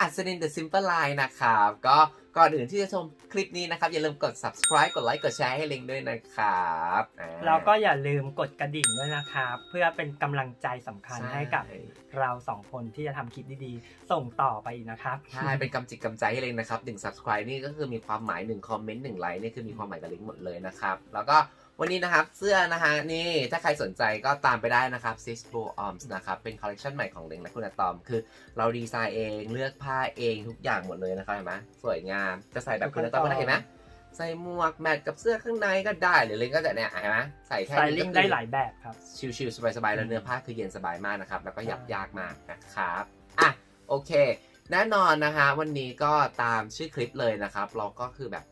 อัศนิน The Simple Line นะครับ ก็ก่อนอื่นที่จะชมคลิปนี้นะครับ อย่าลืมกด subscribe กดไลค์กดแชร์ให้ลิงด้วยนะครับอ่า แล้วก็อย่าลืมกดกระดิ่งด้วยนะครับ เพื่อเป็นกำลังใจสำคัญใช่ ให้กับเราสองคนที่จะทำคลิปดีๆ ส่งต่อไปอีกนะครับใช่ เป็นกำจิตกำใจให้เลยนะครับหนึ่ง subscribe นี่ก็คือมีความหมายหนึ่งคอมเมนต์หนึ่งไลค์นี่คือมีความหมายกับลิงก์หมดเลยนะครับ แล้วก็ วันนี้นะครับเสื้อนะฮะนี่ถ้าใครสนใจก็ตามไปได้นะครับ Six Blue Arms นะครับเป็นคอลเลคชันใหม่ของลิงและคุณอะตอม คือเราดีไซน์เองเลือกผ้าเองทุกอย่างหมดเลยนะครับเห็นไหมสวยงามจะใส่แบบคุณอะตอมก็ได้เห็นไหมใส่หมวกแมทกับเสื้อข้างในก็ได้หรือลิงก็จะเนี่ยเห็นไหมใส่แค่สไตนี้ลิ่ก็งคือได้หลายแบบครับ ชิลๆ สบายๆ แล้วเนื้อผ้าคือเย็นสบายมากนะครับ แล้วก็ยับยากมากนะครับ อะ โอเค แน่นอนนะคะ วันนี้ก็ตามชื่อคลิปเลยนะครับ เราก็คือแบบ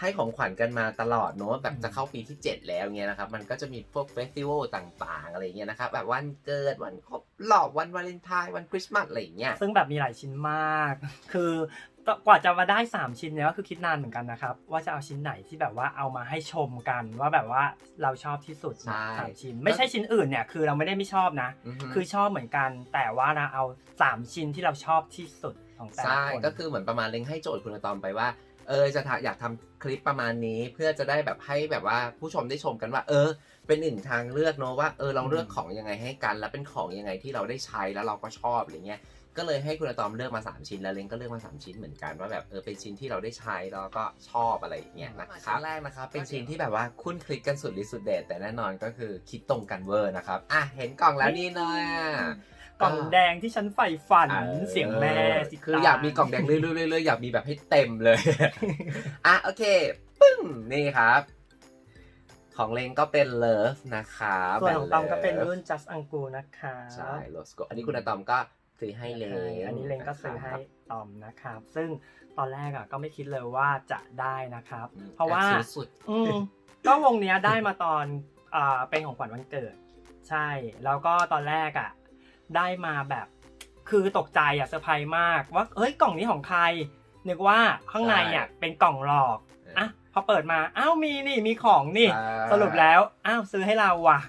ให้ของขวัญกันมาตลอดเนอะแบบจะเข้าปีที่ 7 แล้วเงี้ยนะครับ มันก็จะมีพวกเฟสติวัลต่างๆ อะไรเงี้ยนะครับ แบบวันเกิดวันครบรอบวันวาเลนไทน์วันคริสต์มาสอะไรอย่างเงี้ยซึ่งแบบมีหลายชิ้นมาก คือกว่าจะมาได้ 3 ชิ้นเนี่ยก็คือคิดนานเหมือนกันนะครับ ว่าจะเอาชิ้นไหนที่แบบว่าเอามาให้ชมกันว่าแบบว่าเราชอบที่สุดใช่สามชิ้น ไม่ใช่ชิ้นอื่นเนี่ยคือเราไม่ได้ไม่ชอบนะอือฮึคือชอบเหมือนกัน แต่ว่าเราเอา 3 ชิ้นที่เราชอบที่สุดของแต่ละใช่คนก็คือเหมือนประมาณเล็งให้โจทย์คุณอะตอมไปว่า เออจะทำอยากทำคลิปประมาณนี้เพื่อจะได้แบบให้แบบว่าผู้ชมได้ชมกันว่า เออ เป็นหนึ่งทางเลือกเนอะว่าเออเราเลือกของยังไงให้กัน แล้วเป็นของยังไงที่เราได้ใช้แล้วเราก็ชอบอะไรเงี้ยก็เลยให้คุณอะตอมเลือกมา 3 ชิ้นแล้วเล้งก็เลือกมา 3 ชิ้นเหมือนกันว่าแบบเออเป็นชิ้นที่เราได้ใช้แล้วก็ชอบอะไรอย่างเงี้ยนะครับชิ้นแรกนะครับเป็นชิ้นที่แบบว่าคุ้นคลิกกันสุดฤทธิ์สุดเดชแต่แน่นอนก็คือคิดตรงกันเวอร์นะครับอะเห็นกล่องแล้วนี่เลยอะ กล่องแดงที่ฉันใฝ่ฝันเสียงแม่สิคืออยากมีกล่องแดงเรื่อยๆเรื่อยๆอยากมีแบบให้เต็มเลยอะโอเค ปึ้งนี่ครับ ของเลงก็เป็นเลิฟนะครับส่วนของตอมก็เป็นแบรด์รุ่น just angu นะคะใช่โลสโกอันนี้คุณอะตอมก็ซื้อให้เลงอันนี้เลงก็ซื้อให้นะครับตอมนะครับ ซึ่งตอนแรกอะก็ไม่คิดเลยว่าจะได้นะครับอืมเพราะว่าแอบซื้อสุดอืมก็วงเนี้ยได้มาตอนอ่าเป็นของขวัญวันเกิด ใช่ แล้วก็ตอนแรกอะ ได้มาแบบคือตกใจอะเซอร์ไพรส์มากว่าเฮ้ยกล่องนี้ของใคร นึกว่าข้างในอะเป็นกล่องหลอกอะพอเปิดมาอ้าวมีนี่มีของนี่ใช่สรุปแล้วอ้าวซื้อให้เราว่ะ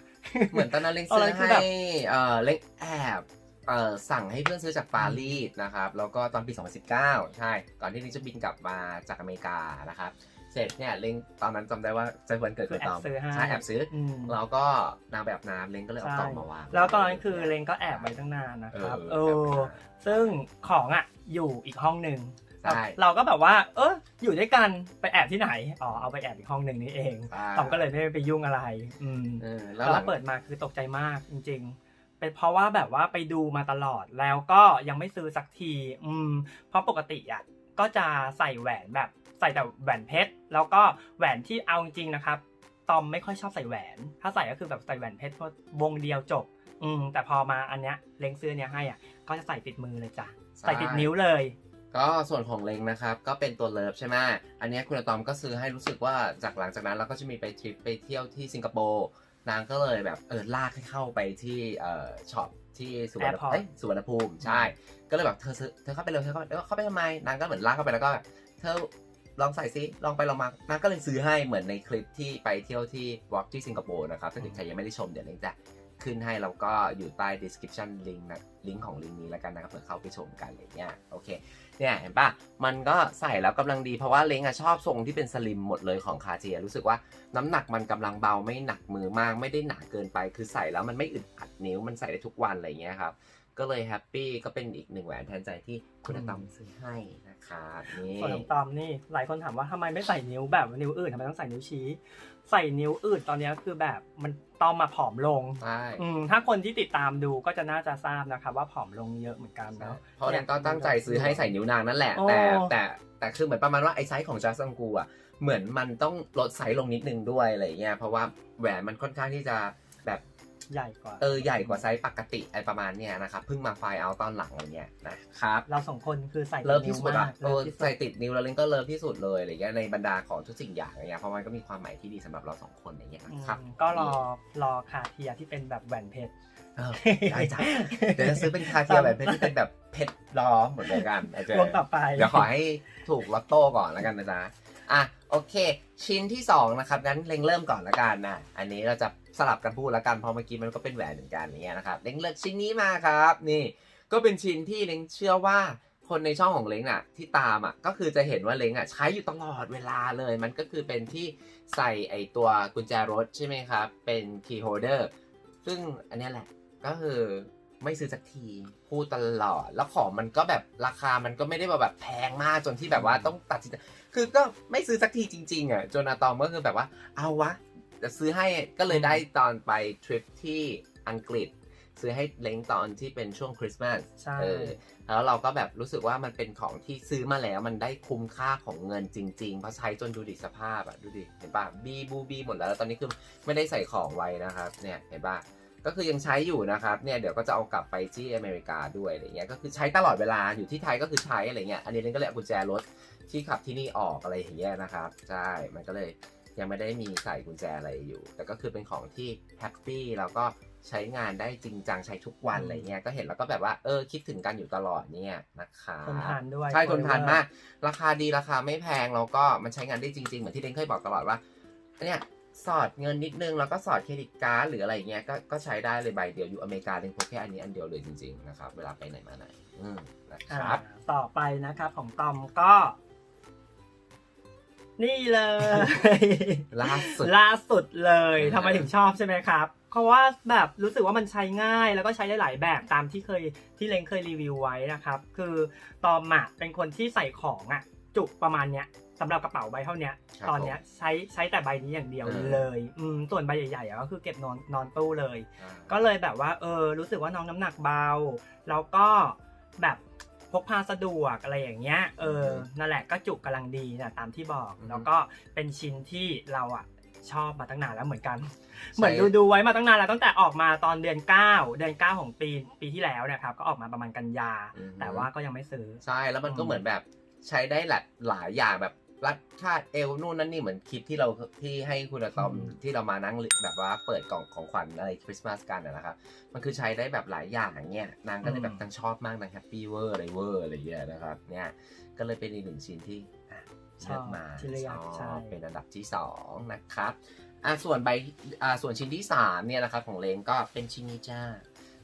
เหมือนตอนนั้นเล้งตอนซื้นั้อนคือให้แบบเออเล้งแอบเออสั่งให้เพื่อนซื้อจากปารีสนะครับ แล้วก็ตอนปี 2019 ใช่ ก่อนที่เล้งจะบินกลับมาจากอเมริกานะครับ เสร็จเนี่ยเล้งตอนนั้นจำได้ว่าจะวันเกิดคือคุณตอมแอบซื้อให้ ใช่แอบซื้ออืมแล้วก็นางแบบน้ำเล้งก็เลยเอากล่องมาวาง แล้วตอนนั้นคือเลงก็แอบไว้ตั้งนานนะครับ เอเอออแอบไว้ซึ่งของอะอยู่อีกห้องหนึ่งใช่เราก็แบบว่า เอออยู่ด้วยกันไปแอบที่ไหน อ๋อเอาไปแอบอีกห้องหนึ่งนี่เองใช่ตอมก็เลยไม่ไปยุ่งอะไร อืม เออแล้แล้ววหลังเปิดมาคือตกใจมากจริงๆ เป็นเพราะว่าแบบว่าไปดูมาตลอดแล้วก็ยังไม่ซื้อสักที อืม เพราะปกติอะก็จะใส่แหวนแบบ ใส่แต่แหวนเพชร แล้วก็แหวนที่เอาจริงๆนะครับ ตอมไม่ค่อยชอบใส่แหวน ถ้าใส่ก็คือแบบใส่แหวนเพชรเพราะวงเดียวจบ อืมแต่พอมาอันเนี้ยเล้งซื้อเนี้ยให้อะก็จะใส่ติดมือเลยจ้ะ ใส่ติดนิ้วเลย ก็ส่วนของเล้งนะครับ ก็เป็นตัวเลิฟใช่ไหมอันเนี้ยคุณอะตอมก็ซื้อให้รู้สึกว่าจากหลังจากนั้นเราก็จะมีไปทริปไปเที่ยวที่สิงคโปร์นางก็เลยแบบเออลากให้เข้าไปที่เอ่อช็อปที่สุวรรณ Airport เอ้ยสุวรรณภูมิใช่ ก็เลยแบบเธอซื้อเธอเข้าไปเลยเธอเข้าไปแล้วเข้าไปทำไมนางก็เหมือนลากเข้าไปแล้วก็แบบเธอ ลองใส่ซิ ลองไปลองมานางก็เลยซื้อให้เหมือนในคลิปที่ไปเที่ยวที่วอล์กที่สิงคโปร์นะครับ ถ้าเกิดใครยังไม่ได้ชมเดี๋ยวเล้งจะขึ้นให้แล้วก็อยู่ใต้ description ลิงก์นะลิงก์ของลิงก์นี้แล้วกันนะครับเผื่อเข้าไปชมกันอะไรเงี้ยโอเคเนี่ยเห็นปะมันก็ใส่แล้วกำลังดีเพราะว่าเล้งอะชอบทรงที่เป็นสลิมหมดเลยของคาเจียรู้สึกว่าน้ำหนักมันกำลังเบาไม่หนักมือมากไม่ได้หนักเกินไป คือใส่แล้วมันไม่อึดอัดนิ้วมันใส่ได้ทุกวันอะไรเงี้ยครับ ก็เลยแฮปปี้ก็เป็นอีกหนึ่งแหวนแทนใจที่คุณอาตอมซื้อให้นะครับนี่ส่วนของตอมนี่หลายคนถามว่าทำไมไม่ใส่นิ้วแบบนิ้วอื่นทำไมต้องใส่นิ้วชี้ ใส่นิ้วอื่นตอนเนี้ยคือแบบมันตอมมาผอมลงใช่อืมถ้าคนที่ติดตามดูก็จะน่าจะทราบนะครับว่าผอมลงเยอะเหมือนกันใช่เนาะเพราะเล้งก็ตั้งใจซื้อให้ใส่นิ้วนางนั่นแหละโอ้แต่แต่แต่คือเหมือนประมาณว่าไอ้ไซส์ของจัสซังกูอะเหมือนมันต้องลดไซส์ลงนิดนึงด้วยอะไรเงี้ยเพราะว่าแหวนมันค่อนข้างที่จะแบบ ใหญ่กว่า เออใหญ่กว่าไซส์ปกติไอประมาณเนี้ยนะครับเพิ่งมาไฟล์เอาตอนหลังอะไรเงี้ยนะครับเราสองคนคือใส่เลิฟนิ้ที่วสุดมาอะกเออเลิฟที่สุดใส่ติดนิ้วแล้วเล่นก็เลิฟที่สุดเลยอะไรเงี้ยในบรรดาของทุกสิ่งอย่างอะไรเงี้ยเพราะมันก็มีความหมายที่ดีสำหรับเราสองคนอย่างเงี้ยอืมนะครับก็รอรอคาเทียที่เป็นแบบแหวนเพชรเออได้จ้ะเดี๋ยวจะซื้อเป็นคาเทียแบบเพชรที่เป็นแบบเพชรล้อมเหมือนกันโอเควงต่อไปเดี๋ยวขอให้ถูกลอตโต้ก่อนแล้วกันนะจ๊ะอะโอเค ชิ้นที่สองนะครับงั้นเล็งเริ่มก่อนละกันนะอันนี้เราจะ สลับกันพูดละกันเพราะเมื่อกี้มันก็เป็นแหวนเหมือนกันอย่างเงี้ยนะครับเล็งเลือกชิ้นนี้มาครับนี่ก็เป็นชิ้นที่เล็งเชื่อว่าคนในช่องของเล้งอะที่ตามอะก็คือจะเห็นว่าเล้งอะใช้อยู่ตลอดเวลาเลย มันก็คือเป็นที่ใส่ไอตัวกุญแจรถใช่ไหมครับเป็น key holder ซึ่งอันนี้แหละก็คือไม่ซื้อสักทีพูดตลอด แล้วของมันก็แบบราคามันก็ไม่ได้แบบแพงมากจนที่แบบว่าต้องตัดสินใจคือก็ไม่ซื้อสักทีจริงๆอะจนอะตอมก็คือแบบว่าเอาวะ จะซื้อให้ก็เลยได้ตอนไปทริปที่อังกฤษ ซื้อให้เล้งตอนที่เป็นช่วงคริสต์มาสใช่เออแล้วเราก็แบบรู้สึกว่ามันเป็นของที่ซื้อมาแล้วมันได้คุ้มค่าของเงินจริงๆ เพราะใช้จนดูดิสภาพอะดูดิ เห็นป่ะบีบูบีหมดแล้วแล้วตอนนี้คือไม่ได้ใส่ของไว้นะครับเนี่ยเห็นป่ะก็คือยังใช้อยู่นะครับเนี่ยเดี๋ยวก็จะเอากลับไปที่อเมริกาด้วยอะไรเงี้ยก็คือใช้ตลอดเวลาอยู่ที่ไทยก็คือใช้อะไรเงี้ยอันนี้เล้งก็เลยเอากุญแจรถที่ขับที่นี่ออกอะไรอย่างเงี้ยนะครับใช่มันก็เลย ยังไม่ได้มีใส่กุญแจอะไรอยู่ แต่ก็คือเป็นของที่แฮปปี้แล้วก็ใช้งานได้จริงจังใช้ทุกวันอะไรเงี้ยก็เห็นแล้วก็แบบว่าเออคิดถึงกันอยู่ตลอดเนี่ยนะคะทนทานด้วยใช่ทนทานมาก ราคาดีราคาไม่แพงแล้วก็มันใช้งานได้จริง ๆ เหมือนที่เล้งเคยบอกตลอดว่าเนี่ยสอดเงินนิดนึงแล้วก็สอดเครดิตการ์ดหรืออะไรเงี้ยก็ก็ใช้ได้เลยใบเดียวอยู่อเมริกาเล้งพกแค่อันนี้อันเดียวเลยจริงๆนะครับเวลาไปไหนมาไหนอืมนะคอ่ารับต่อไปนะครับของตอมก็ นี่เลย ล่าสุด ล่าสุดเลยอืมทำไมถึงชอบใช่ไหมครับ เพราะว่าแบบรู้สึกว่ามันใช้ง่ายแล้วก็ใช้ได้หลายแบบตามที่เคยที่เล้งเคยรีวิวไว้นะครับ คือตอมอะเป็นคนที่ใส่ของอะจุประมาณเนี้ยสำหรับกระเป๋าใบเท่าเนี้ย ครับตอนเนี้ยใช้ใช้แต่ใบนี้อย่างเดียวเออ เลยอืมส่วนใบใหญ่ๆอะก็คือเก็บนอนนอนตู้เลย อ่า ก็เลยแบบว่าเออรู้สึกว่าน้องน้ำหนักเบา แล้วก็แบบ พกพาสะดวกอะไรอย่างเงี้ยเออนั่นแหละก็จุกกำลังดีนะตามที่บอกอือฮึแล้วก็เป็นชิ้นที่เราอะชอบมาตั้งนานแล้วเหมือนกัน เหมือนดูดูไว้มาตั้งนานแล้วตั้งแต่ออกมาตอนเดือน 9 เดือน 9 ของปีปีที่แล้วเนะครับ ก็ออกมาประมาณกันยาอือฮึแต่ว่าก็ยังไม่ซื้อ ใช่แล้วมันก็อืมเหมือนแบบใช้ได้หลายหลายอย่างแบบ รัดชาติเอวนู่นนั่นนี่เหมือนคลิปที่เราที่ให้คุณอะตอมที่เรามานั่งแบบว่าเปิดกล่องของขวัญอะไรคริสต์มาสกันอะนะครับมันคือใช้ได้แบบหลายอย่างอย่างเงี้ยนางก็เลยแบบนางชอบมากนางแฮปปี้เวอร์อะไรเวอร์อะไรเงี้ยนะครับเนี่ยก็เลยเป็นอีกหนึ่งชิ้นที่อะชอบเลือกมาที่เลือกชใช่อบเป็นอันดับที่สองนะครับอะส่วนใบอ่าส่วนชิ้นที่สามเนี่ยนะครับของเลงก็เป็นชิ้นนี้จ้า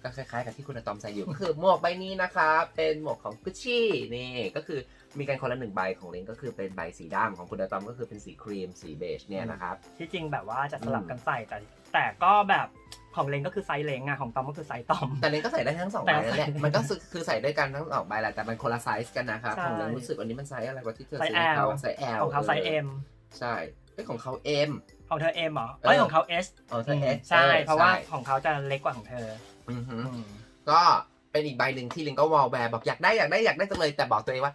ก็คล้ายๆกับที่คุณอะตอมใส่อยู่ ก็คือหมวกใบนี้นะครับเป็นหมวกของกุชชี่นี่ก็คือมีกันคนละหนึ่งใบของเลงก็คือเป็นใบสีดำของคุณอะตอมก็คือเป็นสีครีมสีเบจเนี่ยนะครับ ที่จริงแบบว่าจะสลับกันใส่แต่แต่ก็แบบของเลงก็คือไซส์เลงอะของตอมก็คือไซส์ตอม แต่เลงก็ใส่ได้ทั้งสองแต่ใบนั่นแหละใส่มันก็คือคือใส่ด้วยกันทั้งสองใบแหละแต่มันคนละไซส์กันนะครับใช่ของเลงรู้สึกวันนี้มันไซส์อะไรวะที่เธอไซส์ซื้อให้เขา L ไซส์ L ของเขาไซส์ M ใช่เอ้ยของเขา M ของเธอ M เหรอเอ้ยเออของเขา S อ๋อไซส์ S ใช่ออเพราะว่าใช่ของเขาจะเล็กกว่าของเธอ อือหืออืมก็เป็นอีกใบหนึ่งที่ลิงก็วอลแวร์บอกอยากได้อยากได้อยากได้จังเลยแต่บอกตัวเองว่า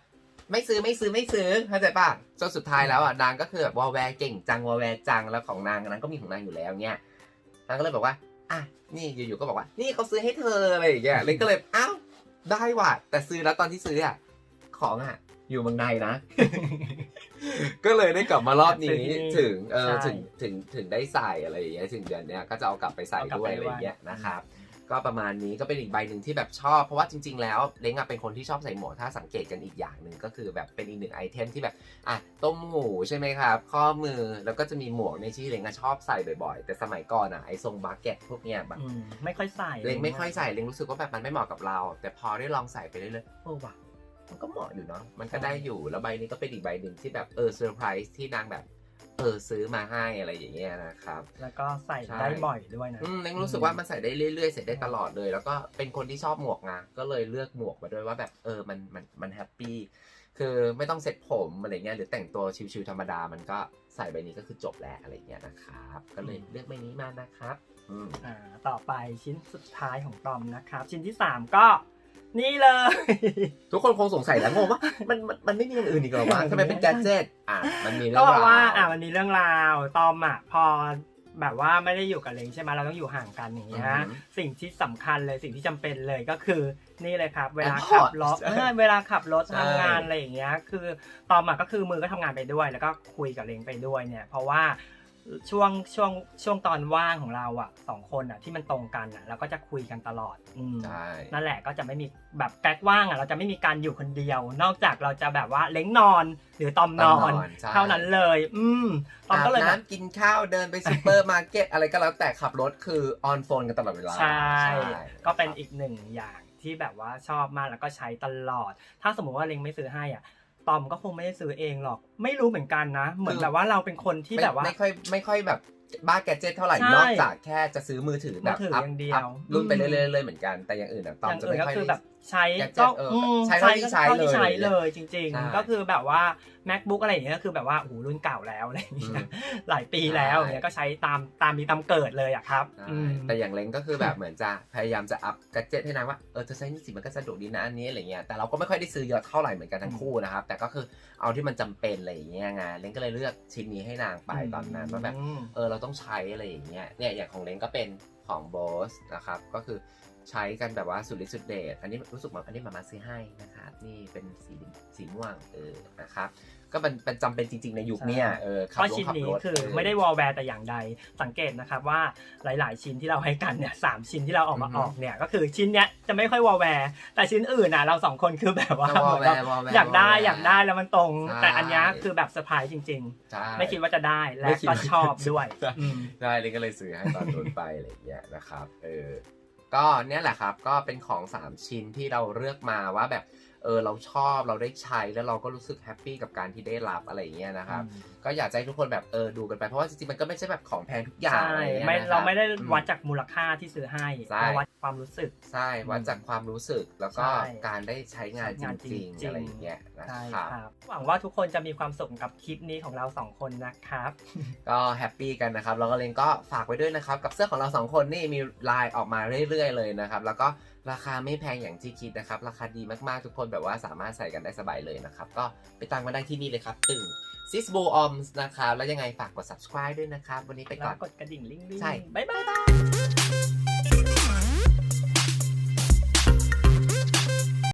ไม่ซื้อไม่ซื้อไม่ซื้อเข้าใจป่ะจนสุดท้ายแล้วอะนางก็คือแบบวอลแวร์เก่งจังวอลแวร์จังแล้วของนางนางก็มีของนางอยู่แล้วเนี่ยนางก็เลยบอกว่าอะนี่อยู่ๆก็บอกว่า นี่เขาซื้อให้เธออะไรอย่างเงี้ยลิงก็เลยอ้าวได้ว่ะแต่ซื้อแล้วตอนที่ซื้ออะของอะ อยู่เมืองในนะ ก็เลยได้กลับมารอบซื้อนี้ที่นี่ถึงเออใช่ถึงถึงถึงได้ใส่อะไรอย่างเงี้ยถึงเดือนเนี้ยก็จะเอากลับไปใส่เอากลับด้วยไปอะไรอย่างเงี้ยด้วยนะครับ ก็ประมาณนี้ก็เป็นอีกใบหนึ่งที่แบบชอบ เพราะว่าจริง ๆ แล้วเล้งอะเป็นคนที่ชอบใส่หมวกถ้าสังเกตกันอีกอย่างหนึ่งก็คือแบบเป็นอีกหนึ่งไอเทมที่แบบอะต้มหูใช่ไหมครับ ข้อมือแล้วก็จะมีหมวกในที่เล้งอะชอบใส่บ่อยๆ แต่สมัยก่อนอะไอทรงบาเก็ตพวกเนี้ยแบบอืมไม่ค่อยใส่เล้งไม่ค่อยใส่เล้งรู้สึกว่าแบบมันไม่เหมาะกับเรา แต่พอได้ลองใส่ไปเรื่อยๆเออว่ะมันก็เหมาะอยู่เนาะมันก็ได้อยู่แล้วใบนี้ก็เป็นอีกใบหนึ่งที่แบบเออเซอร์ไพรส์ที่นางแบบ เออซื้อมาให้อะไรอย่างเงี้ยนะครับ แล้วก็ใส่ใช่ ได้บ่อยด้วยนะอืมเล้งรู้สึกว่ามันใส่ได้เรื่อยๆใส่ได้ตลอดเลย แล้วก็เป็นคนที่ชอบหมวกไงก็เลยเลือกหมวกมาด้วยว่าแบบเออมันมันมันแฮปปี้คือไม่ต้องเซ็ตผมอะไรเงี้ยหรือแต่งตัวชิวๆธรรมดามันก็ใส่ใบนี้ก็คือจบแล้วอะไรเงี้ยนะครับก็เลยเลือกใบนี้มานะครับอืม อ่าต่อไปชิ้นสุดท้ายของตอมนะครับ ชิ้นที่สามก็ นี่เลย ทุกคนคงสงสัยแล้วงงว่ามันมันมันไม่มีอย่างอื่นอีกเหรอวะทำไมเป็นแกดเจิตอะมันมีเรื่ก็องเพราะว่าราอ่าวมันมีเรื่องราวตอมอะพอแบบว่าไม่ได้อยู่กับเลงใช่ไหมเราต้องอยู่ห่างกันอย่างเงี้ยอือหือสิ่งที่สำคัญเลยสิ่งที่จำเป็นเลยก็คือนี่เลยครับ เวลา AirPods ขับรถใช่เออเวลาขับรถใช่ ทำงานอะไรอย่างเงี้ย คือตอมอะก็คือมือก็ทำงานไปด้วย แล้วก็คุยกับเลงไปด้วยเนี่ย เพราะว่า ช่วงช่วงช่วงตอนว่างของเราอะสองคนอะที่มันตรงกันอะเราก็จะคุยกันตลอดอืมใช่นั่นแหละก็จะไม่มีแบบแก๊กว่างอะเราจะไม่มีการอยู่คนเดียว นอกจากเราจะแบบว่าเล้งนอนหรือตอมนอนใช่ เท่านั้นเลย อืมตอมอาบก็เลยแบบ น้ำกินข้าวเดินไปซูเปอร์มาร์เก็ตอะไรก็แล้วแต่ขับรถคือออนโฟนกันตลอดเวลาใช่ ก็เป็นอีกหนึ่งอย่างที่แบบว่าชอบมากแล้วก็ใช้ตลอด ถ้าสมมติว่าเล็งไม่ซื้อให้อะ ตอมก็คงไม่ได้ซื้อเองหรอก ไม่รู้เหมือนกันนะ เหมือนคือแบบว่าเราเป็นคนที่ไม่แบบว่า ไม่ค่อยไม่ค่อยแบบบ้าแกดเจิตเท่าไหร่ใช่นอกจากแค่จะซื้อมือถือแบบมือถืออัพอย่างเดียวอัพรุ่นไปอืมเรื่อยๆเลยเหมือนกันแต่อย่างอื่นอะตออมย่างจะอื่ไม่นก็ค่อยคือได้แบบใช้ gadget ก็เอออืมใช้เท่าที่ใช้ก็ที่เลยใช้เลยจริงใช่ๆก็คือแบบว่า macbook อะไรอย่างเงี้ยก็คือแบบว่าโอ้โหรุ่นเก่าแล้วอะไรอย่างเงี้ยหลายปีแล้วใช่อย่างเงี้ยก็ใช้ตามตามมีตามเกิดเลยอะครับใช่อืมแต่อย่างเล้งก็คือแบบเหมือนจะพยายามจะอัพแกดเจิตให้นางว่าเออเธอใช้นี่สิมันก็สะดวกดีนะอันนี้อะไรเงี้ยแต่เราก็ไม่ค่อยได้ซื้อเยอะเท่าไหร่เหมือนกันทั้งคู่นะครับแต่ก็คือเอาที่มันจำเป็นอะไรอย่างเงี้ยไงเล้งก็เลยเลือกชิ้นนี้ให้นางไปตอนนั้นว่าแบบอืมเออเราต้องใช้อะไรอย่างเงี้ยเนี่ยอย่างของเลนก็เป็นของ Bose นะครับก็คือ ใช้กันแบบว่าสุดฤทธิ์สุดเดชอันนี้รู้สึกว่าอันนี้มามาซื้อให้นะครับ นี่เป็นสีสีม่วงเออนะครับ ก็เป็นเป็นจำเป็นจริง ๆ ในยุคเนี้ยเออขับก็รถชิ้นขับนี้รถคือไม่ได้วอลแวร์แต่อย่างใด สังเกตนะครับว่าหลาย ๆ ชิ้นที่เราให้กันเนี่ยสามชิ้นที่เราเออกมาออกเนี่ยก็คือชิ้นเนี้ยจะไม่ค่อยวอลแวร์แต่ชิ้นอื่นอะเราสองคนคือแบบว่าจะวอลเหมือนแวแบบร์วอลแวร์อยากได้วลแวร์อยากได้แล้วมันตรง ใช่ แต่อันเนี้ยคือแบบเซอร์ไพรส์จริง ใช่ ๆ ไม่คิดว่าจะได้และไม่คิดก็ว่า ชอบด้วยใช่อืม ได้เลยก็เลยซื้อให้ตอนนู้นไปอะไรอย่างเงี้ยนะครับ เออ ก็เนี่ยแหละครับก็เป็นของ 3 ชิ้นที่เราเลือกมาว่าแบบเออเราชอบเราได้ใช้แล้วเราก็รู้สึกแฮปปี้กับการที่ได้รับอะไรอย่างเงี้ยนะครับ ก็อยากจะให้ทุกคนแบบเออดูกันไปเพราะว่าจริงๆมันก็ไม่ใช่แบบของแพงทุกอย่างใช่อะไรอย่างเงี้ยไม่นะครับเราไม่ได้วัดอืจากมูลค่าที่ซื้อให้ใช่เราวัดความรู้สึกใช่วัดจากความรู้สึกแล้วก็ใช่การได้ใช้งานจใช้งานริงจริงๆๆอะไรอย่างเงี้ยนะใช่ครับครับหวังว่าทุกคนจะมีความสุขกับคลิปนี้ของเราสองคนนะครับก็แฮปปี้กันนะครับแล้วก็เลนก็ฝากไว้ด้วยนะครับกับเสื้อของเราสองคนนี่มีลายออกมาเรื่อยๆเลยนะครับแล้วก็ ราคาไม่แพงอย่างที่คิดนะครับ ราคาดีมากๆทุกคนแบบว่าสามารถใส่กันได้สบายเลยนะครับ ก็ไปตังมาได้ที่นี่เลยครับ ตึงซิสโบออมนะครับ แล้วยังไงฝากกด subscribe ด้วยนะครับ วันนี้ไปแล้ก่วอนกดกระดิ่งลิงก์ใช่ บ๊ายบาย